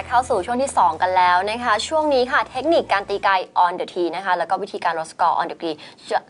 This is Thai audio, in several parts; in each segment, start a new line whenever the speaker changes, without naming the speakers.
เอาละค่ะเข้าสู่ช่วงที่ 2 กันแล้วนะคะ ช่วงนี้ค่ะเทคนิคการตีไกล on the tee นะคะ แล้วก็วิธีการลดสกอร์ on the green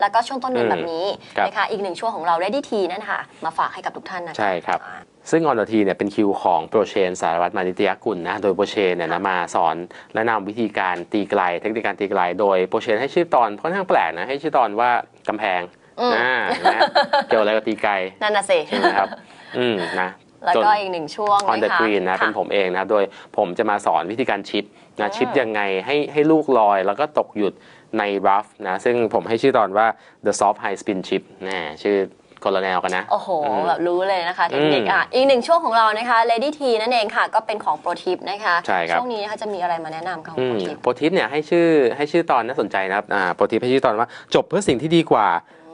แล้วก็ช่วงต้นเดือน
อืม
แบบนี้
ครับ
นะคะ อีกหนึ่งช่วงของเรา ready tee นั่นค่ะ มาฝากให้กับทุกท่านนะคะ
ใช่ครับ
อ่า
ซึ่งออนดทีเนี่ยเป็นคิวของโปรเชนสารวัตรมานิตยกุลนะ โดยโปรเชนเนี่ยนะมาสอนแนะนำวิธีการตีไกล เทคนิคการตีไกล โดยโปรเชนให้ชื่อตอนค่อนข้างแปลกนะ ให้ชื่อตอนว่ากำแพง
อืม
อ่านะเกี่ยวอะไรกับตีไกล
นั่นน่ะสิ
ใช่ไหมครับ อืมนะ
แล้ว
จน
ก็อีกหนึ่งช่วง
on the
นะคะ
green นะ
ค่
เป็นผมเองนะครับ โดยผมจะมาสอนวิธีการชิปนะ
อืม
ชิปยังไงให้ให้ลูกลอย แล้วก็ตกหยุดใน rough นะ ซึ่งผมให้ชื่อตอนว่า the soft high spin chip นะชื่อคนละแนวกันนะ
โอ้โห
อืม
แบบรู้เลยนะคะเทคนิค
อืม
อะอีกหนึ่งช่วงของเรานะคะ lady tee นั่นเองค่ะ ก็เป็นของ pro tip นะคะ
ใช่ครับ
ช่วงนี้นะคะจะมีอะไรมาแนะนำของ
อื
pro
ม
tip
โปรทิปเนี่ยให้ชื่อให้ชื่อตอนน่าสนใจนะครับอ่าโปรทิปให้ชื่อตอนว่าจบเพื่อสิ่งที่ดีกว่า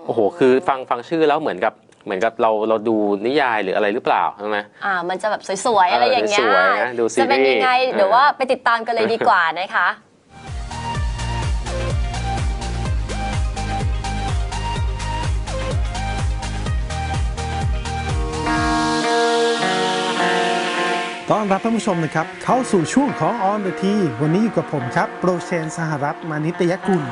โอ้โห คือฟังฟังชื่อแล้วเหมือนกับ เหมือนกับเราเราดูนิยายหรืออะไรหรือเปล่าใช่ไหม
อ่า มันจะแบบสวยๆอะไรอย่างเงี้ย
เออสวยๆนะดูซีรีส์
จะเป็นยังไง
เออ
เดี๋ยวว่าไปติดตามกันเลยดีกว่านะคะ
ต้อนรับท่านผู้ชมนะครับ เข้าสู่ช่วงของ On the Tee วันนี้อยู่กับผมครับ โปรเชนสหรัฐมานิตยกุล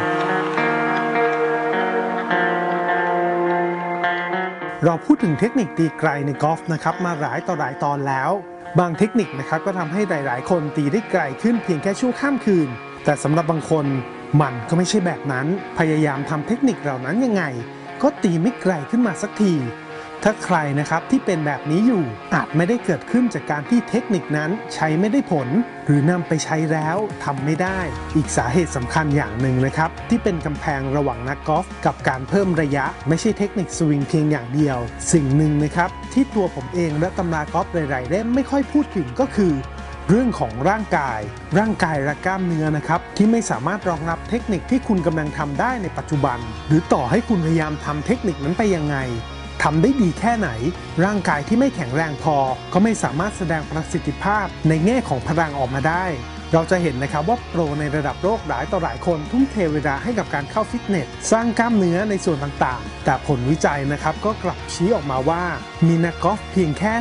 เราพูดถึงเทคนิคตีไกลในกอล์ฟนะครับมาหลายต่อหลายตอนแล้ว บางเทคนิคนะครับก็ทำให้หลาย ๆ คนตีได้ไกลขึ้นเพียงแค่ชั่วข้ามคืน แต่สำหรับบางคนมันก็ไม่ใช่แบบนั้น พยายามทำเทคนิคเหล่านั้นยังไง ก็ตีไม่ไกลขึ้นมาสักที ถ้าใครนะครับที่เป็นแบบนี้อยู่อาจไม่ได้เกิดขึ้นจากการที่เทคนิคนั้นใช้ไม่ได้ผล หรือนำไปใช้แล้วทำไม่ได้ อีกสาเหตุสำคัญอย่างหนึ่งนะครับ ที่เป็นกำแพงระหว่างนักกอล์ฟกับการเพิ่มระยะ ไม่ใช่เทคนิคสวิงเพียงอย่างเดียว สิ่งหนึ่งนะครับ ที่ตัวผมเองและตำรากอล์ฟหลายๆเล่มไม่ค่อยพูดถึงก็คือเรื่องของร่างกาย ร่างกายและกล้ามเนื้อนะครับ ที่ไม่สามารถรองรับเทคนิคที่คุณกำลังทำได้ในปัจจุบัน หรือต่อให้คุณพยายามทำเทคนิคนั้นไปยังไง ทำได้ดีแค่ไหน ร่างกายที่ไม่แข็งแรงพอ ก็ไม่สามารถแสดงประสิทธิภาพในแง่ของพลังออกมาได้ เราจะเห็นนะครับว่าโปรในระดับโลกหลายต่อหลายคนทุ่มเทเวลาให้กับการเข้าฟิตเนส สร้างกล้ามเนื้อในส่วนต่างๆ แต่ผลวิจัยนะครับก็กลับชี้ออกมาว่ามีนักกอล์ฟเพียงแค่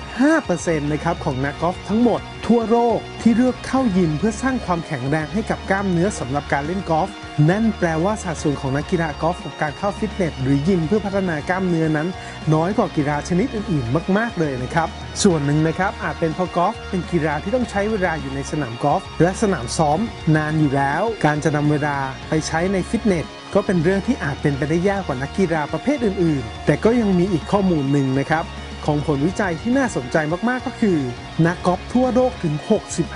1.5%นะครับของนักกอล์ฟทั้งหมด ทั่วโลกที่เลือกเข้ายิมเพื่อสร้างความแข็งแรงให้กับกล้ามเนื้อสำหรับการเล่นกอล์ฟนั่นแปลว่าสัดส่วนของนักกีฬากอล์ฟกับการเข้าฟิตเนสหรือยิมเพื่อพัฒนากล้ามเนื้อนั้น น้อยกว่ากีฬาชนิดอื่นๆ มาก ๆ เลยนะครับ ส่วนหนึ่งนะครับอาจเป็นเพราะกอล์ฟเป็นกีฬาที่ต้องใช้เวลาอยู่ในสนามกอล์ฟและสนามซ้อม นานอยู่แล้ว การจะนำเวลาไปใช้ในฟิตเนสก็เป็นเรื่องที่อาจเป็นไปได้ยากกว่านักกีฬาประเภทอื่น ๆ แต่ก็ยังมีอีกข้อมูลหนึ่งนะครับ ของผลวิจัยที่น่าสนใจมากๆก็คือ นักกอล์ฟทั่วโลกถึง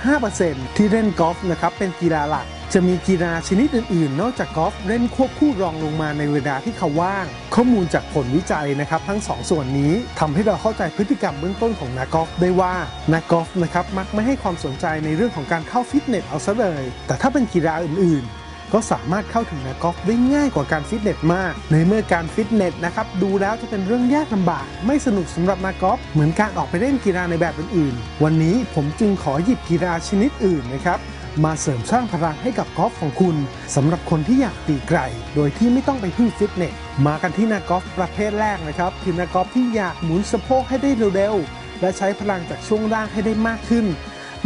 65%ที่เล่นกอล์ฟนะครับเป็นกีฬาหลัก จะมีกีฬาชนิดอื่นๆ นอกจากกอล์ฟเล่นควบคู่รองลงมาในเวลาที่เขาว่าง ข้อมูลจากผลวิจัยนะครับ ทั้งสองส่วนนี้ทำให้เราเข้าใจพฤติกรรมเบื้องต้นของนักกอล์ฟได้ว่านักกอล์ฟนะครับมักไม่ให้ความสนใจในเรื่องของการเข้าฟิตเนสเอาซะเลย แต่ถ้าเป็นกีฬาอื่นๆ ก็สามารถเข้าถึงนักกอล์ฟได้ง่ายกว่าการฟิตเนสมาก ในเมื่อการฟิตเนสนะครับดูแล้วจะเป็นเรื่องยากลำบาก ไม่สนุกสำหรับนักกอล์ฟเหมือนการออกไปเล่นกีฬาในแบบอื่นๆ วันนี้ผมจึงขอหยิบกีฬาชนิดอื่นนะครับมาเสริมสร้างพลังให้กับกอล์ฟของคุณสำหรับคนที่อยากตีไกลโดยที่ไม่ต้องไปพึ่งฟิตเนสมากันที่นักกอล์ฟประเภทแรกนะครับคือนักกอล์ฟที่อยากหมุนสะโพกให้ได้เร็วๆและใช้พลังจากช่วงล่างให้ได้มากขึ้น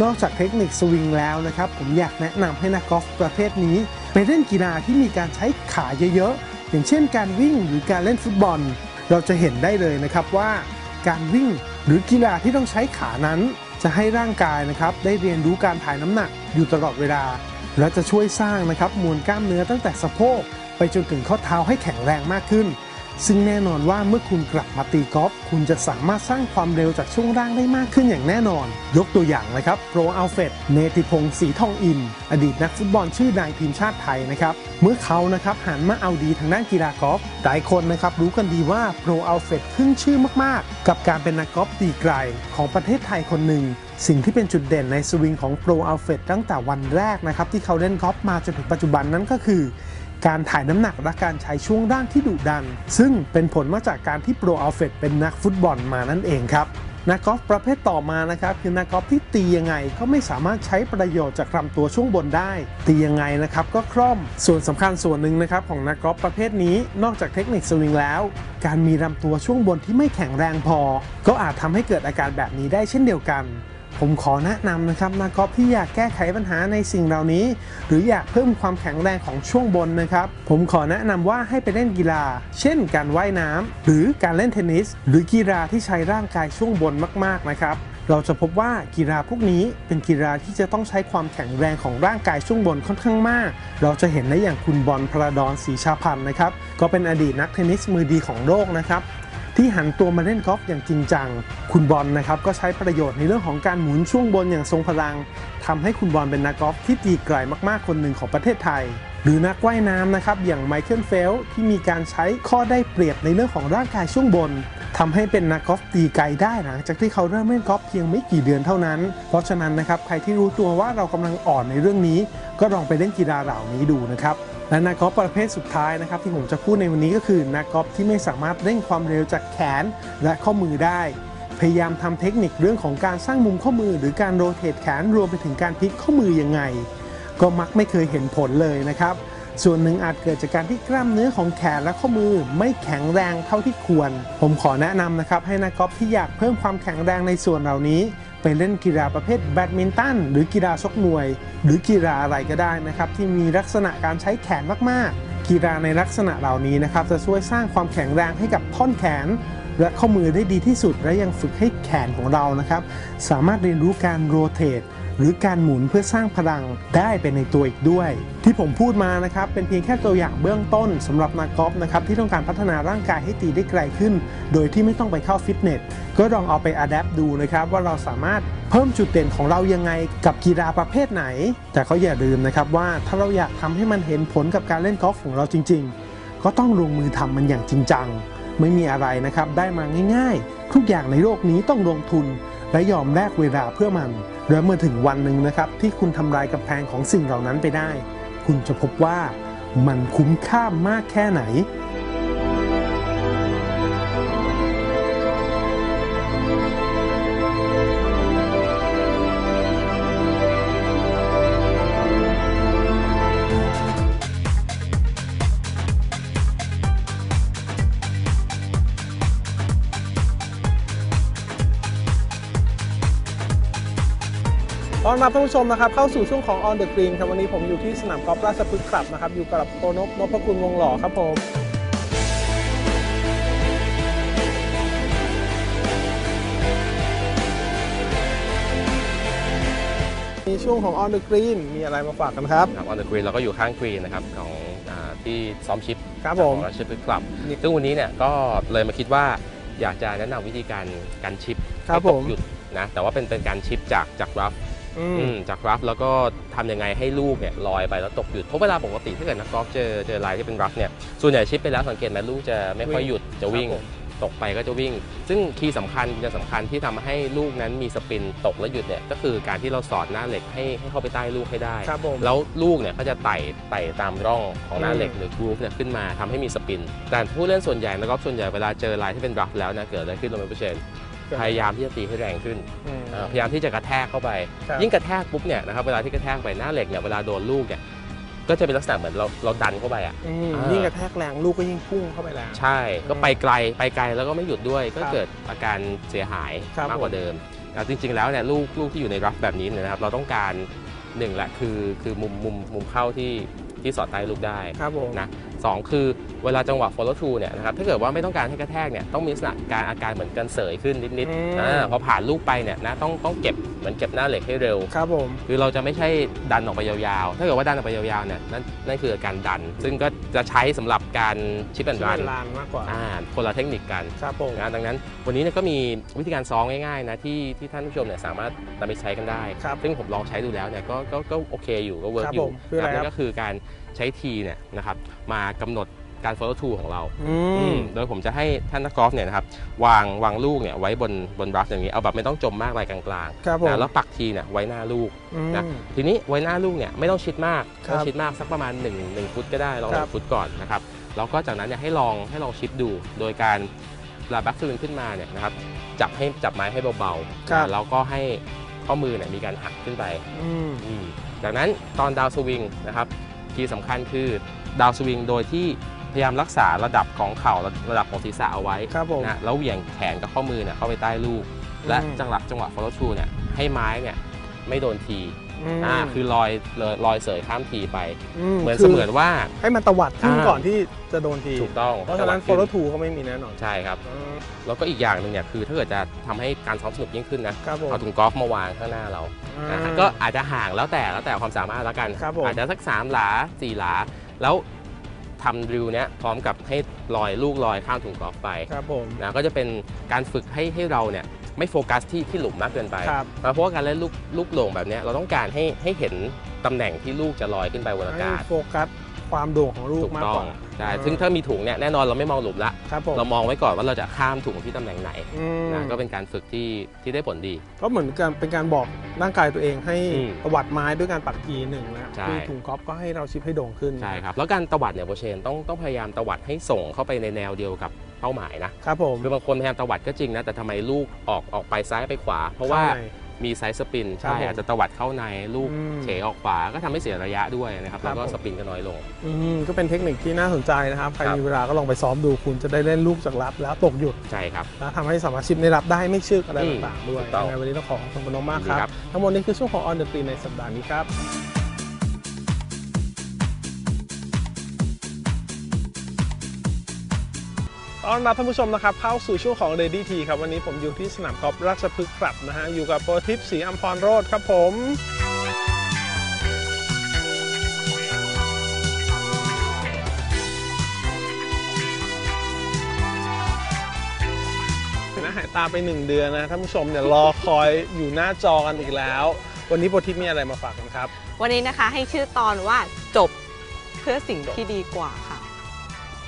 นอกจากเทคนิคสวิงแล้วนะครับ ผมอยากแนะนำให้นักกอล์ฟประเภทนี้ ไปเล่นกีฬาที่มีการใช้ขาเยอะๆ อย่างเช่นการวิ่งหรือการเล่นฟุตบอล เราจะเห็นได้เลยนะครับว่า การวิ่งหรือกีฬาที่ต้องใช้ขานั้น จะให้ร่างกายนะครับได้เรียนรู้การถ่ายน้ำหนักอยู่ตลอดเวลา และจะช่วยสร้างนะครับมวลกล้ามเนื้อตั้งแต่สะโพกไปจนถึงข้อเท้าให้แข็งแรงมากขึ้น ซึ่งแน่นอนว่าเมื่อคุณกลับมาตีกอล์ฟคุณจะสามารถสร้างความเร็วจากช่วงล่างได้มากขึ้นอย่างแน่นอน ยกตัวอย่างนะครับโปรอัลเฟตเนติพงศ์ศรีทองอิน อดีตนักฟุตบอลชื่อดังทีมชาติไทยนะครับเมื่อเขานะครับหันมาเอาดีทางด้านกีฬากอล์ฟหลายคนนะครับรู้กันดีว่าโปรอัลเฟตขึ้นชื่อมากๆ กับการเป็นนักกอล์ฟตีไกลของประเทศไทยคนหนึ่งสิ่งที่เป็นจุดเด่นในสวิงของโปรอัลเฟตตั้งแต่วันแรกนะครับที่เขาเล่นกอล์ฟมาจนถึงปัจจุบันนั้นก็คือ การถ่ายน้ำหนักและการใช้ช่วงร่างที่ดุดัน ซึ่งเป็นผลมาจากการที่โปรอัลเฟตเป็นนักฟุตบอลมานั่นเองครับนักกอล์ฟประเภทต่อมานะครับคือนักกอล์ฟที่ตียังไงก็ไม่สามารถใช้ประโยชน์จากลำตัวช่วงบนได้ ตียังไงนะครับก็คล่อมส่วนสำคัญส่วนหนึ่งนะครับของนักกอล์ฟประเภทนี้นอกจากเทคนิคสวิงแล้ว การมีลำตัวช่วงบนที่ไม่แข็งแรงพอ ก็อาจทำให้เกิดอาการแบบนี้ได้เช่นเดียวกัน ผมขอแนะนำนะครับนักกอล์ฟที่อยากแก้ไขปัญหาในสิ่งเหล่านี้ หรืออยากเพิ่มความแข็งแรงของช่วงบนนะครับ ผมขอแนะนำว่าให้ไปเล่นกีฬา เช่น การว่ายน้ำหรือการเล่นเทนนิส หรือกีฬาที่ใช้ร่างกายช่วงบนมากๆนะครับเราจะพบว่ากีฬาพวกนี้เป็นกีฬาที่จะต้องใช้ความแข็งแรงของร่างกายช่วงบนค่อนข้างมาก เราจะเห็นได้อย่างคุณบอลพระดอนศรีชาพันธ์นะครับ ก็เป็นอดีตนักเทนนิสมือดีของโลกนะครับ ที่หันตัวมาเล่นกอล์ฟอย่างจริงจัง คุณบอลนะครับก็ใช้ประโยชน์ในเรื่องของการหมุนช่วงบนอย่างทรงพลังทำให้คุณบอลเป็นนักกอล์ฟที่ตีไกลมากๆคนหนึ่งของประเทศไทย หรือนักว่ายน้ำนะครับอย่างไมเคิลเฟลที่มีการใช้ข้อได้เปรียบในเรื่องของร่างกายช่วงบนทำให้เป็นนักกอล์ฟตีไกลได้หลังจากที่เขาเริ่มเล่นกอล์ฟเพียงไม่กี่เดือนเท่านั้น เพราะฉะนั้นนะครับใครที่รู้ตัวว่าเรากำลังอ่อนในเรื่องนี้ ก็ลองไปเล่นกีฬาเหล่านี้ดูนะครับ และนักกอล์ฟประเภทสุดท้ายนะครับที่ผมจะพูดในวันนี้ก็คือนักกอล์ฟที่ไม่สามารถเร่งความเร็วจากแขนและข้อมือได้ พยายามทำเทคนิคเรื่องของการสร้างมุมข้อมือ หรือการโรเตทแขนรวมไปถึงการพลิกข้อมือยังไง ก็มักไม่เคยเห็นผลเลยนะครับ ส่วนหนึ่งอาจเกิดจากการที่กล้ามเนื้อของแขนและข้อมือไม่แข็งแรงเท่าที่ควร ผมขอแนะนำนะครับให้นักกอล์ฟที่อยากเพิ่มความแข็งแรงในส่วนเหล่านี้ ไปเล่นกีฬาประเภทแบดมินตันหรือกีฬาชกมวย หรือกีฬาอะไรก็ได้นะครับที่มีลักษณะการใช้แขนมากๆ กีฬาในลักษณะเหล่านี้นะครับจะช่วยสร้างความแข็งแรงให้กับท่อนแขน และข้อมือได้ดีที่สุด และยังฝึกให้แขนของเรานะครับ สามารถเรียนรู้การโรเตท หรือการหมุนเพื่อสร้างพลังได้เป็นในตัวอีกด้วย ที่ผมพูดมานะครับเป็นเพียงแค่ตัวอย่างเบื้องต้นสำหรับนักกอล์ฟนะครับที่ต้องการพัฒนาร่างกายให้ตีได้ไกลขึ้น โดยที่ไม่ต้องไปเข้าฟิตเนสก็ลองเอาไปอัดแอปดูนะครับว่าเราสามารถเพิ่มจุดเด่นของเรายังไงกับกีฬาประเภทไหน แต่ก็อย่าลืมนะครับว่าถ้าเราอยากทำให้มันเห็นผลกับการเล่นกอล์ฟของเราจริง ๆ ก็ต้องลงมือทำมันอย่างจริงจังไม่มีอะไรนะครับได้มาง่าย ๆ ทุกอย่างในโลกนี้ต้องลงทุน และยอมแลกเวลาเพื่อมันและเมื่อถึงวันหนึ่งนะครับ ที่คุณทำลายกำแพงของสิ่งเหล่านั้นไปได้ คุณจะพบว่ามันคุ้มค่ามากแค่ไหน ต้อนรับท่านผู้ชมนะครับเข้าสู่ช่วงของ On the Green ครับวันนี้ผมอยู่ที่สนามกอล์ฟราชพฤกษ์คลับนะครับอยู่กับโปรนพนพคุณวงหล่อครับผมมีช่วงของ On the Green มีอะไรมาฝากกันครับ
ครับออนเดอะกรีนเราก็อยู่ข้างกรีนนะครับของอาที่ซ้อมชิป
ครับผม
ของราชพฤกษ์คลับ
นี่
ซึ่งวันนี้เนี่ยก็เลยมาคิดว่าอยากจะแนะนำวิธีการการชิป
ครับ
ให้ต
ผ
ก
ม
หยุดนะแต่ว่าเป็นเป็นการชิปจากจากรับ
อืม
จากรับแล้วก็ทำยังไงให้ลูกเนี่ยลอยไปแล้วตกหยุดเพราะเวลาปกติถ้าเกิดนักกอล์ฟเจอเจอลายที่เป็นรับเนี่ยส่วนใหญ่ชิปไปแล้วสังเกตไหมลูกจะไม่ค่อยหยุดจะวิ่ง
ครับผม
ตกไปก็จะวิ่ง ซึ่งคีย์สำคัญจะสำคัญที่ทำให้ลูกนั้นมีสปินตกและหยุดเนี่ยก็คือการที่เราสอดหน้าเหล็กให้ให้เข้าไปใต้ลูกให้ได้
ครับผม
แล้วลูกเนี่ยก็จะไต่ไต่ตามร่องของหน้า
อืม
เหล็กหรือกรูฟเนี่ยขึ้นมาทำให้มีสปิน แต่ผู้เล่นส่วนใหญ่นะครับส่วนใหญ่เวลาเจอลายที่เป็นรัฟแล้วนะเกิดอะไรขึ้นลงไปเปอร์เซ็นต์ พยายามที่จะตีให้แรงขึ้น
อืม
เอ่อพยายามที่จะกระแทกเข้าไป
ครับ
ยิ่งกระแทกปุ๊บเนี่ยนะครับเวลาที่กระแทกไปหน้าเหล็กเนี่ยเวลาโดนลูกเนี่ยก็จะเป็นลักษณะเหมือนเราเราดันเข้าไปอะ
อืม
อ่ายิ่
ยิ่งกระแทกแรงลูกก็ยิ่งพุ่งเข้าไปแล้ว
ใช่ก็ไปไกลไปไกลแล้วก็ไม่หยุดด้วย ก็
ครับ
เกิดอาการเสียหาย
ครับ
มากกว่าเดิมแต่จริง ๆ แล้วเนี่ยลูกลูกที่อยู่ในรัฟแบบนี้เนี่ยนะครับ เราต้องการหนึ่งแหละคือคือมุมมุมมุมเข้าที่ที่สอดใต้ลูกได้
ครับผม
นะ สองคือเวลาจังหวะ follow through เนี่ยนะครับถ้าเกิดว่าไม่ต้องการให้กระแทกเนี่ยต้องมีลักษณะการอาการเหมือนกันเสยขึ้นนิด
อืม
ๆอ่าพอผ่านลูกไปเนี่ยนะต้องต้องเก็บเหมือนเก็บหน้าเหล็กให้เร็ว
ครับผม
คือเราจะไม่ใช่ดันออกไปยาวๆ ถ้าเกิดว่าดันออกไปยาวๆเนี่ยนั่นนั่นคือการดัน ซึ่งก็จะใช้สำหรับการชิปแอนด์รัน
ลานมากกว่า
อ่าคนละเทคนิคกัน
ครับผม
นะดังนั้นวันนี้เนี่ยก็มีวิธีการซ้อมง่ายๆนะที่ที่ท่านผู้ชมเนี่ยสามารถนำไปใช้กันได้
ครับ
ซึ่งผมลองใช้ดูแล้วเนี่ยก็ก็ก็โอเคอยู่ก็เวิร์
ค
ก
รับ
อยู่
ผมคืออะไร
นะ
ครับ
นั่นก็คือการใช้ทีเนี่ยนะครับมากำหนด การ follow through ของเรา
อืม
โดยผมจะให้ท่านนักกอล์ฟเนี่ยนะครับวางวางลูกเนี่ยไว้บนบนรัฟอย่างนี้เอาแบบไม่ต้องจมมากลายกลาง
ครับผ
ๆ
ม
นะแล้วปักทีเนี่ยไว้หน้าลูก
อืม
นะทีนี้ไว้หน้าลูกเนี่ยไม่ต้องชิดมาก
ครับ
ไม่ต้องชิดมากสักประมาณ1 1ฟุตก็ได้ลองห
ครั
นึ่
บ
งฟุตก่อนนะครับแล้วก็จากนั้นเนี่ยให้ลองให้ลองชิดดู โดยการเวลาแบ็กสวิงขึ้นมาเนี่ยนะครับจับให้จับไม้ให้เบาๆ
ครับ
นะแล้วก็ให้ข้อมือเนี่ยมีการหักขึ้นไป
อืม
อืมจากนั้นตอนดาวสวิงนะครับคีย์สำคัญคือดาวสวิงโดยที่ พยายามรักษาระดับของเข่าระดับของศีรษะเอาไว้
ครับผม
นะแล้วเหวี่ยงแขนกับข้อมือเนี่ยเข้าไปใต้ลูก และ
อืม
จังหวะจังหวะ follow through เนี่ยให้ไม้เนี่ยไม่โดนที
ม
อ่าคือลอยเลยลอยเสยข้ามทีไป
ม
เหมือน
คื
เสมือนว่า
ให้มันตวัดขึ้น
อ่า
ก่อนที่จะโดนที
ถูกต้อง
เพราะฉะนั้น
จังหว
follow through ก็ไม่มีแน่นอน
ใช่ครับ
อืม
แล้วก็อีกอย่างหนึ่งเนี่ยคือถ้าเกิดจะทำให้การซ้อมสนุกยิ่งขึ้นนะครับ
ผม
เอาถุงกอล์ฟมาวางข้างหน้าเรา
อ่า
นะฮะก็อาจจะห่างแล้วแต่แล้วแต่ความสามารถแล้วกัน
ครับผม
อาจจะสัก3หลา4หลา แล้ว ทำดริลเนี้ยพร้อมกับให้ลอยลูกลอยข้ามถุงกอล์ฟไป
ครับผม
นะก็จะเป็นการฝึกให้ให้เราเนี่ยไม่โฟกัสที่ที่หลุมมากเกินไป
ครับ
นะเพราะว่าการเล่นลูกลูกโด่งแบบเนี้ยเราต้องการให้ให้เห็นตำแหน่งที่ลูกจะลอยขึ้นไปบนอา
ให้
กาศ
โฟกัสความโด่งของลูก
ถูก
มาก
ต้อกง
ว่า
ใช่
อ่า
ซึ่งถ้ามีถุงเนี่ยแน่นอนเราไม่มองหลุมละ
ครับผม
เรามองไว้ก่อนว่าเราจะข้ามถุงที่ตำแหน่งไหน
อืม
นะก็เป็นการฝึกที่ที่ได้ผลดี
ก็เหมือนกันเป็นการบอก ร่างกายตัวเองให้
อืม
ตวัดไม้ด้วยการปักทีหนึ่งนะ
ใช่
คือถุงกอล์ฟก็ให้เราชิปให้โด่งขึ้น
ใช่ครับ แล้วการตวัดเนี่ยโปรเชนต้องต้องพยายามตวัดให้ส่งเข้าไปในแนวเดียวกับเป้าหมายนะครับ
ผม
คือบางคนพยายามตวัดก็จริงนะแต่ทำไมลูกออกออกไปซ้ายไปขวา เพราะว่า
ใช่
มีไซส์สปิน
ครับ
ใช่
ผม
อาจจะตวัดเข้าในลูก
อืม
เฉออกขวาก็ทำให้เสียระยะด้วยนะครับ
ครั
แล้
บ
วก็
ผม
สปินก็น้อยลง
อืมก็เป็นเทคนิคที่น่าสนใจนะครับใคร
ครับ
มีเวลาก็ลองไปซ้อมดูคุณจะได้เล่นลูกจากรับแล้วตกหยุด
ใช่ครับ
แล้วทำให้สามารถชิปในรับได้ไม่ชึกอะไร
อืม
ต่างๆด้วย
ถูกต้อง
ยังไงวันนี้ต้องขอขอบคุณคุณน้องมาก
ยินดี
ค
ครั
รับ
บ
ทั้งหมดนี้คือช่วงของ On the Green ในสัปดาห์นี้ครับ ต้อนรับท่านผู้ชมนะครับเข้าสู่ช่วงของ Ready T ครับวันนี้ผมอยู่ที่สนามกอล์ฟราชพฤกษ์ครับนะฮะอยู่กับโปรทิพย์ศรีอัมพรโรธครับผมนะหายตาไปหนึ่งเดือนนะท่านผู้ชมเนี่ยรอคอยอยู่หน้าจอกันอีกแล้ว วันนี้โปรทิพย์มีอะไรมาฝากกันครับ
วันนี้นะคะให้ชื่อตอนว่าจบเพื่อสิ่งที่ดีกว่าค่ะ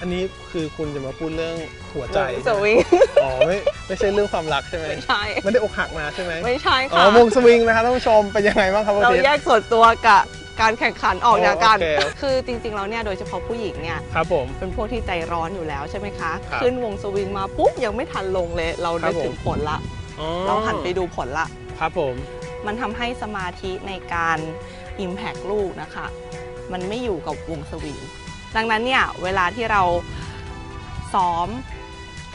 อันนี้คือคุณจะมาพูดเรื่องหัวใจ
สวิง
อ๋อไม่ไม่ใช่เรื่องความรักใช่ไหม
ไม่ใช่
ไม่ได้อกหักมาใช่ไหม
ไม่ใช่
อ๋
ค่ะ
อวงสวิงนะครับท่านผู้ชมเป็นยังไงบ้างครับโปร
เรา
ทิพย์
แยกส่วนตัวกับการแข่งขันออกจากกัน
โอเค
คือจริงๆแล้วเนี่ยโดยเฉพาะผู้หญิงเนี่ย
ครับผม
เป็นพวกที่ใจร้อนอยู่แล้วใช่ไหมคะ
ครับ
ขึ้นวงสวิงมาปุ๊บยังไม่ทันลงเลย เรา
ครั
ได้
บผม
ถึงผลละ
อ๋อ
เราหันไปดูผลละ
ครับผม
มันทำให้สมาธิในการ Impact ลูกนะคะ มันไม่อยู่กับวงสวิง ดังนั้นเนี่ยเวลาที่เราซ้อม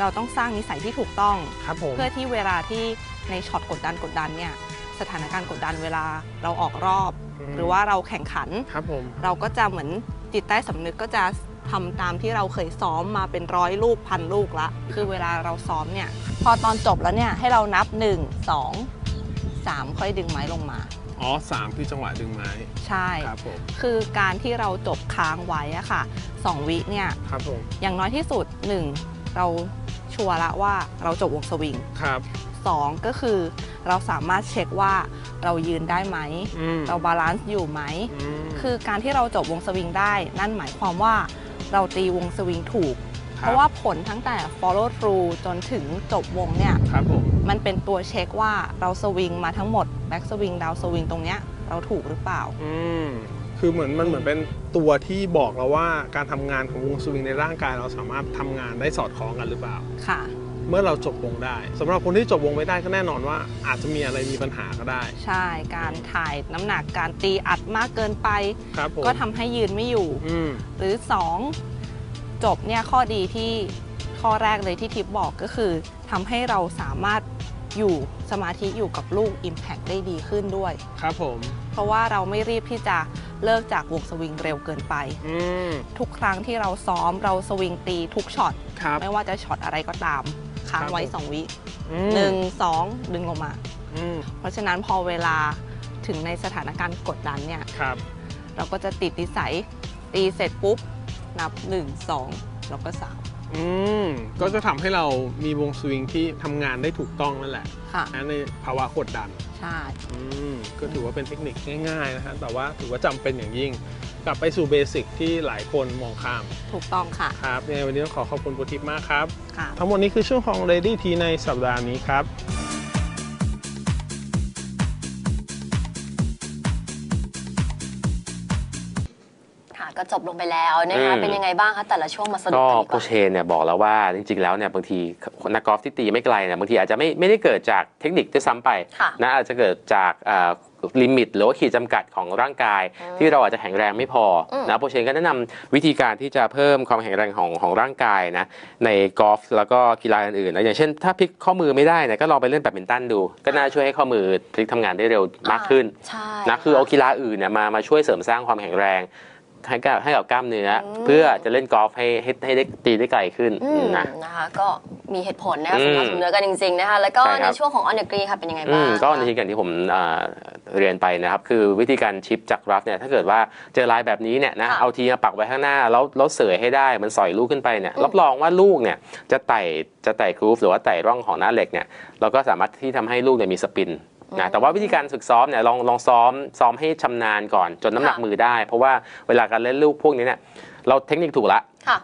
เราต้องสร้างนิสัยที่ถูกต้อง
ครับผม
เพื่อที่เวลาที่ในช็อตกดดันกดดันเนี่ยสถานการณ์กดดันเวลาเราออกรอบ หรือว่าเราแข่งขัน
ครับผม
เราก็จะเหมือนจิตใต้สำนึกก็จะทำตามที่เราเคยซ้อมมาเป็นร้อยลูกพันลูกละ คือเวลาเราซ้อมเนี่ย พอตอนจบแล้วเนี่ยให้เรานับ 1 2 3 ค่อยดึงไม้ลงมา
อ๋อสามคือจังหวะดึงไม้
ใช่
ครับผม
คือการที่เราจบค้างไว้อะค่ะ2วิเนี่ย
ครับผม
อย่างน้อยที่สุด1เราชัวร์ละว่าเราจบวงสวิง
ครับ
2ก็คือเราสามารถเช็คว่าเรายืนได้ไหม
อืม
เราบาลานซ์อยู่ไหม
ม
คือการที่เราจบวงสวิงได้ นั่นหมายความว่าเราตีวงสวิงถูก
คบ
เพราะว่าผลทั้งแต่ follow through จนถึงจบวงเนี่ย
ครับผม
มันเป็นตัวเช็คว่าเราสวิงมาทั้งหมด back swing down swing ตรงเนี้ยเราถูกหรือเปล่า
อืมคือเหมือนมันเหมือนเป็นตัวที่บอกเราว่าการทำงานของวงสวิงในร่างกายเราสามารถทำงานได้สอดคล้องกันหรือเปล่า
ค่ะ
เมื่อเราจบวงได้สำหรับคนที่จบวงไม่ได้ก็แน่นอนว่า อาจจะมีอะไรมีปัญหาก็ได้
ใช่การถ่ายน้ำหนักการตีอัดมากเกินไป
ครับผม
ก็ทำให้ยืนไม่อยู่
อืม
หรือ 2 จบเนี่ยข้อดีที่ข้อแรกเลยที่ทิปบอกก็คือทำให้เราสามารถ อยู่สมาธิอยู่กับลูก Impact ได้ดีขึ้นด้วย
ครับผม
เพราะว่าเราไม่รีบที่จะเลิกจากวงสวิงเร็วเกินไป
อืม
ทุกครั้งที่เราซ้อมเราสวิงตีทุกช็อต
ครับ
ไม่ว่าจะช็อตอะไรก็ตามค้างไว้
ครับผม
2 วิ
อืม
หนึ่งสองดึงลงมา
อืม
เพราะฉะนั้นพอเวลาถึงในสถานการณ์กดดันเนี่ย
ครับ
เราก็จะติดนิสัยตีเสร็จปุ๊บ นับ 1 2 แล้วก็
อืมก็จะทำให้เรามีวงสวิงที่ทำงานได้ถูกต้องนั่นแหละ
3ค่ะ
นะในภาวะกดดัน
ใช่
อืมก็ถือว่าเป็นเทคนิคง่ายๆนะฮะแต่ว่าถือว่าจำเป็นอย่างยิ่ง กลับไปสู่เบสิกที่หลายคนมองข้าม
ถูกต้องค่ะ
ครับยังไงวันนี้ต้องขอขอบคุณโปรทิปมากครับ
ค่ะ
ทั้งหมดนี้คือช่วงของ Ready T ในสัปดาห์นี้ครับ
ก็จบลงไปแล้วนะคะ
อืม
เป็นยังไงบ้างคะแต่ละช่วงมาสรุป
ก็
กันดีก
โปร
ว่า
เชนเนี่ยบอกแล้วว่าจริงๆแล้วเนี่ยบางทีนักกอล์ฟที่ตีไม่ไกลเนี่ยบางทีอาจจะไม่ไม่ได้เกิดจากเทคนิคด้วยซ้ำไป
ค่ะ
นะอาจจะเกิดจากลิมิตหรือว่าขีดจำกัดของร่างกาย
อืม
ที่เราอาจจะแข็งแรงไม่พออ
ม
นะโปรเชนก็แนะนำวิธีการที่จะเพิ่มความแข็งแรงของของร่างกายนะในกอล์ฟแล้วก็กีฬาอื่นๆนะอย่างเช่น ถ้าพลิกข้อมือไม่ได้เนี่ยก็ลองไปเล่นแบดมินตันดู ก็น่าช่วยให้ข้อมือพลิกทำงานได้เร็วมากขึ้น
ใช่
นะคือเอากีฬาอื่นเนี่ยมามาช่วยเสริมสร้างความแข็งแรง ให้กับให้กับกล้ามเนื้ออ
ม
เพื่อจะเล่นกอล์ฟให้ให้ให้ได้ตีได้ไกลขึ้น
อืม
นะ
นะคะก็มีเหตุผลนะคะ
อื
สำ
ม
หรับสมเนื้อกันจริงๆนะคะแล้วก็
ใช่ค
ใน
รับ
ช่วงของ on the green ค่ะเป็นยังไง
อื
บ้าง
มก็
คะ
ในที่การที่ผมอ่าเรียนไปนะครับ คือวิธีการชิปจากรัฟเนี่ยถ้าเกิดว่าเจอลายแบบนี้เนี่ยนะ
ค่ะ
เอาทีมาปักไว้ข้างหน้าแล้วแล้วเสยให้ได้มันสอยลูกขึ้นไปเนี่ย
อืม
รับรองว่าลูกเนี่ยจะไต่จะไต่กรูฟหรือว่าไต่ร่องของหน้าเหล็กเนี่ยเราก็สามารถที่ทำให้ลูกเนี่ยมีสปิน นะแต่ว่าวิธีการฝึกซ้อมเนี่ยลองลองซ้อมซ้อมให้ชำนาญก่อนจนน้ำหนัก
ค่ะ
มือได้ เพราะว่าเวลาการเล่นลูกพวกนี้เนี่ยเราเทคนิคถูกละ
ค่ะ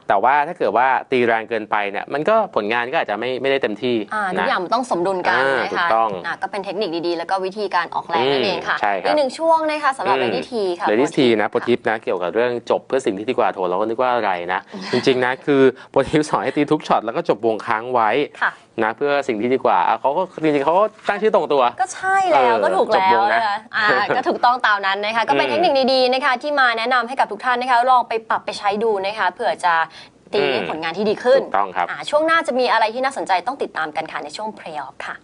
แต่ว่าถ้าเกิดว่าตีแรงเกินไปเนี่ยมันก็ผลงานก็อาจจะไม่ไม่ได้เต็มที่
อ่าทุก
นะ
อย่างมันต้องสมดุลกัน
อ่า
นะ
ถู
คะ
กต้องะ
ก็เป็นเทคนิคดีๆ แล้วก็วิธีการออกแรงนั่นเองค่ะ
ใช่ครับ
อีกหนึ่งช่วงนะคะสำหรับ
อืม
ready t ค่ะ
เลดี้ทีนะโปร
ค่ะ
ทิปนะเกี่ยวกับเรื่องจบเพื่อสิ่งที่ดีกว่าโถเราก็นึกว่าอะไรนะ จริงๆนะคือโปรทิปสอนให้ตีทุกช็อตแล้วก็จบวงค้างไว้
ค่ะ
นะเพื่อสิ่งที่ดีกว่าอะเขาก็จริงๆเขาก็ตั้งชื่อตรงตัว
ก็ใช่แล้ว
เออ
ก็ถูก
จบ
แล้ว
วงนะ
นะคะอ่าก็ถูกต้องตามนั้นนะคะก็เป็น
อืม
เทคนิคดีๆนะคะที่มาแนะนำให้กับทุกท่านนะคะลองไปปรับไปใช้ดูนะคะเผื่อจะตี
อืม
ได้ผลงานที่ดีขึ้น
ถูกต้องครับ
อ่าช่วงหน้าจะมีอะไรที่น่าสนใจต้องติดตามกันค่ะในช่วง Play Off ค่ะ